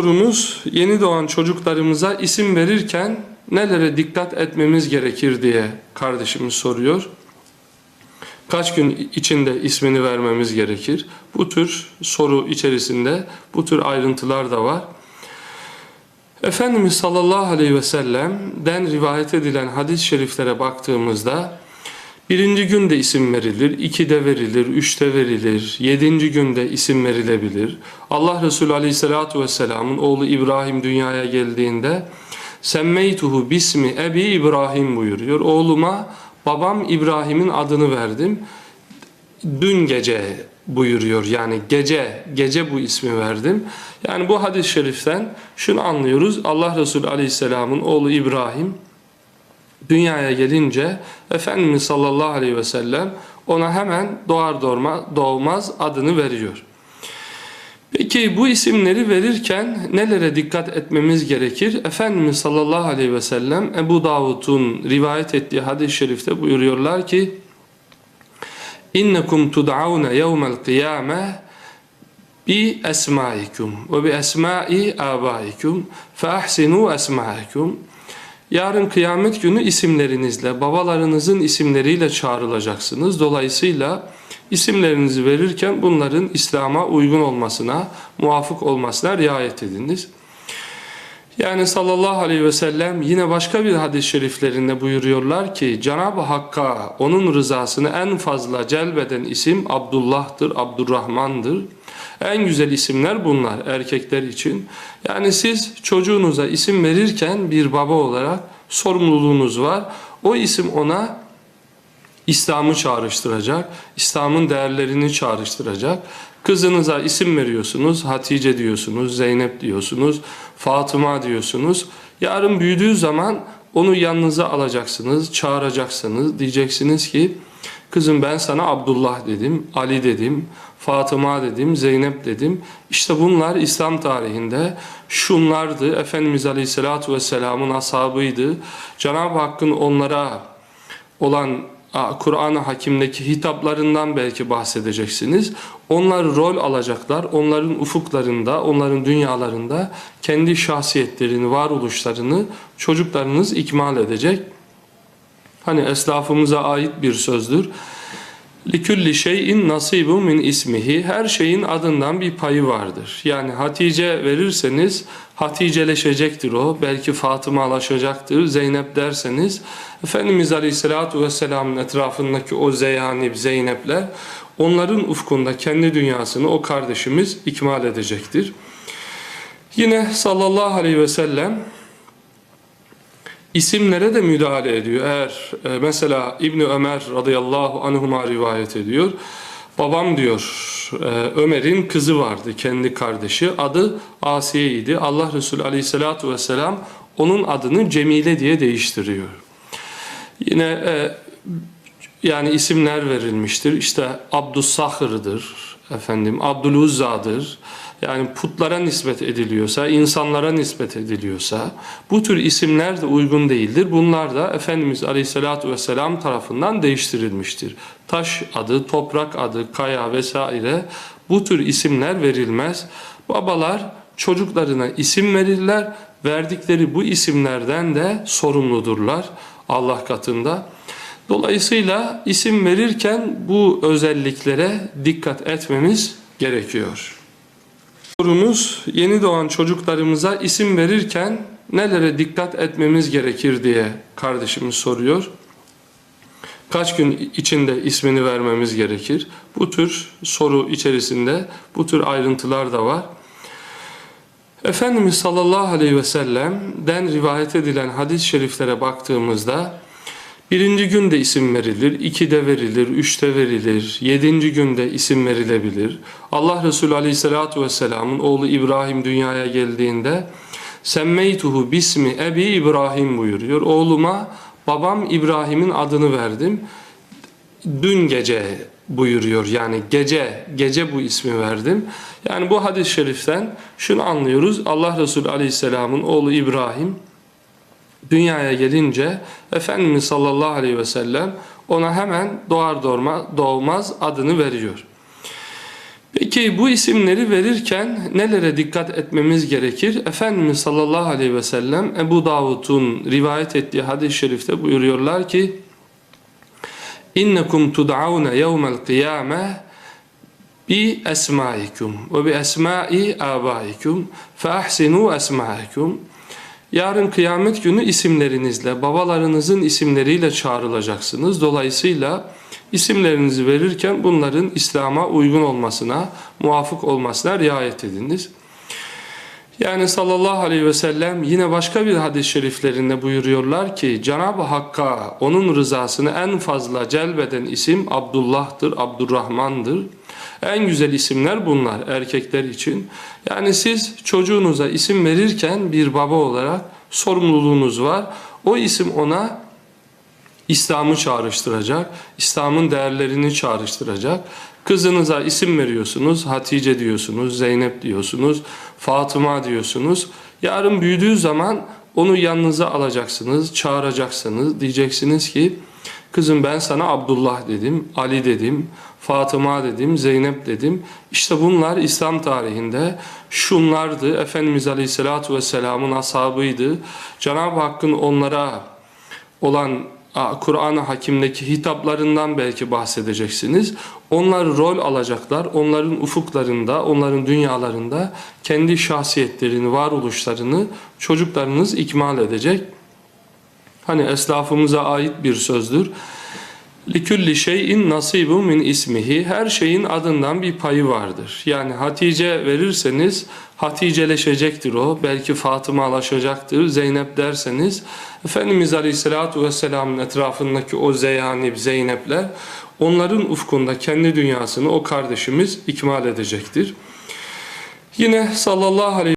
Sorumuz yeni doğan çocuklarımıza isim verirken nelere dikkat etmemiz gerekir diye kardeşimiz soruyor. Kaç gün içinde ismini vermemiz gerekir? Bu tür soru içerisinde bu tür ayrıntılar da var. Efendimiz sallallahu aleyhi ve sellem'den rivayet edilen hadis-i şeriflere baktığımızda birinci günde isim verilir, ikide verilir, üçte verilir, yedinci günde isim verilebilir. Allah Resulü aleyhissalatu vesselamın oğlu İbrahim dünyaya geldiğinde Semmeytuhu bismi ebi İbrahim buyuruyor. Oğluma babam İbrahim'in adını verdim. Dün gece buyuruyor. Yani gece, gece bu ismi verdim. Yani bu hadis-i şeriften şunu anlıyoruz. Allah Resulü aleyhisselamın oğlu İbrahim dünyaya gelince Efendimiz sallallahu aleyhi ve sellem ona hemen doğar doğma, doğmaz adını veriyor. Peki bu isimleri verirken nelere dikkat etmemiz gerekir? Efendimiz sallallahu aleyhi ve sellem Ebu Davud'un rivayet ettiği hadis-i şerifte buyuruyorlar ki İnnekum tud'aune yevmel kıyame bi esmaikum ve bi esmai abaikum fe ahsinu esmaikum Yarın kıyamet günü isimlerinizle, babalarınızın isimleriyle çağrılacaksınız. Dolayısıyla isimlerinizi verirken bunların İslam'a uygun olmasına, muvafık olmasına riayet ediniz. Yani sallallahu aleyhi ve sellem yine başka bir hadis-i şeriflerinde buyuruyorlar ki Cenab-ı Hakk'a onun rızasını en fazla celbeden isim Abdullah'tır, Abdurrahman'dır. En güzel isimler bunlar erkekler için. Yani siz çocuğunuza isim verirken bir baba olarak sorumluluğunuz var. O isim ona İslam'ı çağrıştıracak, İslam'ın değerlerini çağrıştıracak. Kızınıza isim veriyorsunuz, Hatice diyorsunuz, Zeynep diyorsunuz, Fatıma diyorsunuz. Yarın büyüdüğü zaman onu yanınıza alacaksınız, çağıracaksınız. Diyeceksiniz ki kızım ben sana Abdullah dedim, Ali dedim, Fatıma dedim, Zeynep dedim. İşte bunlar İslam tarihinde şunlardı. Efendimiz Aleyhisselatü Vesselam'ın ashabıydı. Cenab-ı Hakk'ın onlara olan Kur'an-ı Hakim'deki hitaplarından belki bahsedeceksiniz. Onlar rol alacaklar. Onların ufuklarında, onların dünyalarında kendi şahsiyetlerini, varoluşlarını çocuklarınız ikmal edecek. Hani eslafımıza ait bir sözdür. Likulli şeyin nasibu min ismihi. Her şeyin adından bir payı vardır. Yani Hatice verirseniz Haticeleşecektir o. Belki Fatımalaşacaktır. Zeynep derseniz Efendimiz Aleyhisselatü Vesselam'ın etrafındaki o Zeyanib, Zeynepler onların ufkunda kendi dünyasını o kardeşimiz ikmal edecektir. Yine sallallahu aleyhi ve sellem isimlere de müdahale ediyor. Eğer e, mesela İbni Ömer radıyallahu anhuma rivayet ediyor. Babam diyor e, Ömer'in kızı vardı kendi kardeşi. Adı Asiye idi. Allah Resulü aleyhissalatu vesselam onun adını Cemile diye değiştiriyor. Yine e, yani isimler verilmiştir. İşte Abdüssahır'dır, efendim Abdüluzza'dır. Yani putlara nispet ediliyorsa, insanlara nispet ediliyorsa bu tür isimler de uygun değildir. Bunlar da Efendimiz Aleyhisselatü Vesselam tarafından değiştirilmiştir. Taş adı, toprak adı, kaya vesaire bu tür isimler verilmez. Babalar çocuklarına isim verirler. Verdikleri bu isimlerden de sorumludurlar Allah katında. Dolayısıyla isim verirken bu özelliklere dikkat etmemiz gerekiyor. Sorumuz yeni doğan çocuklarımıza isim verirken nelere dikkat etmemiz gerekir diye kardeşimiz soruyor. Kaç gün içinde ismini vermemiz gerekir? Bu tür soru içerisinde bu tür ayrıntılar da var. Efendimiz sallallahu aleyhi ve sellem'den rivayet edilen hadis-i şeriflere baktığımızda birinci günde isim verilir, ikide verilir, üçte verilir, yedinci günde isim verilebilir. Allah Resulü aleyhissalatu vesselamın oğlu İbrahim dünyaya geldiğinde Semmeytuhu bismi ebi İbrahim buyuruyor. Oğluma babam İbrahim'in adını verdim. Dün gece buyuruyor. Yani gece, gece bu ismi verdim. Yani bu hadis-i şeriften şunu anlıyoruz. Allah Resulü Aleyhisselam'ın oğlu İbrahim dünyaya gelince Efendimiz sallallahu aleyhi ve sellem ona hemen doğar doğma, doğmaz adını veriyor. Peki bu isimleri verirken nelere dikkat etmemiz gerekir? Efendimiz sallallahu aleyhi ve sellem Ebu Davud'un rivayet ettiği hadis-i şerifte buyuruyorlar ki İnnekum tud'aune yevmel kıyame bi esmaikum ve bi esmai abaikum fe ahsinu esmaikum Yarın kıyamet günü isimlerinizle, babalarınızın isimleriyle çağrılacaksınız. Dolayısıyla isimlerinizi verirken bunların İslam'a uygun olmasına, muvafık olmasına riayet ediniz. Yani sallallahu aleyhi ve sellem yine başka bir hadis-i şeriflerinde buyuruyorlar ki Cenab-ı Hakk'a onun rızasını en fazla celbeden isim Abdullah'tır, Abdurrahman'dır. En güzel isimler bunlar erkekler için. Yani siz çocuğunuza isim verirken bir baba olarak sorumluluğunuz var. O isim ona İslam'ı çağrıştıracak, İslam'ın değerlerini çağrıştıracak. Kızınıza isim veriyorsunuz, Hatice diyorsunuz, Zeynep diyorsunuz, Fatıma diyorsunuz. Yarın büyüdüğü zaman onu yanınıza alacaksınız, çağıracaksınız. Diyeceksiniz ki, kızım ben sana Abdullah dedim, Ali dedim, Fatıma dedim, Zeynep dedim. İşte bunlar İslam tarihinde şunlardı. Efendimiz Aleyhisselatü Vesselam'ın ashabıydı. Cenab-ı Hakk'ın onlara olan Kur'an-ı Hakim'deki hitaplarından belki bahsedeceksiniz. Onlar rol alacaklar. Onların ufuklarında, onların dünyalarında kendi şahsiyetlerini, varoluşlarını çocuklarınız ikmal edecek. Hani eslafımıza ait bir sözdür. Likulli şeyin nasibu min ismihi. Her şeyin adından bir payı vardır. Yani Hatice verirseniz Haticeleşecektir o. Belki Fatımalaşacaktır. Zeynep derseniz Efendimiz Aleyhisselatü Vesselam'ın etrafındaki o Zeyanib, Zeynepler onların ufkunda kendi dünyasını o kardeşimiz ikmal edecektir. Yine sallallahu aleyhi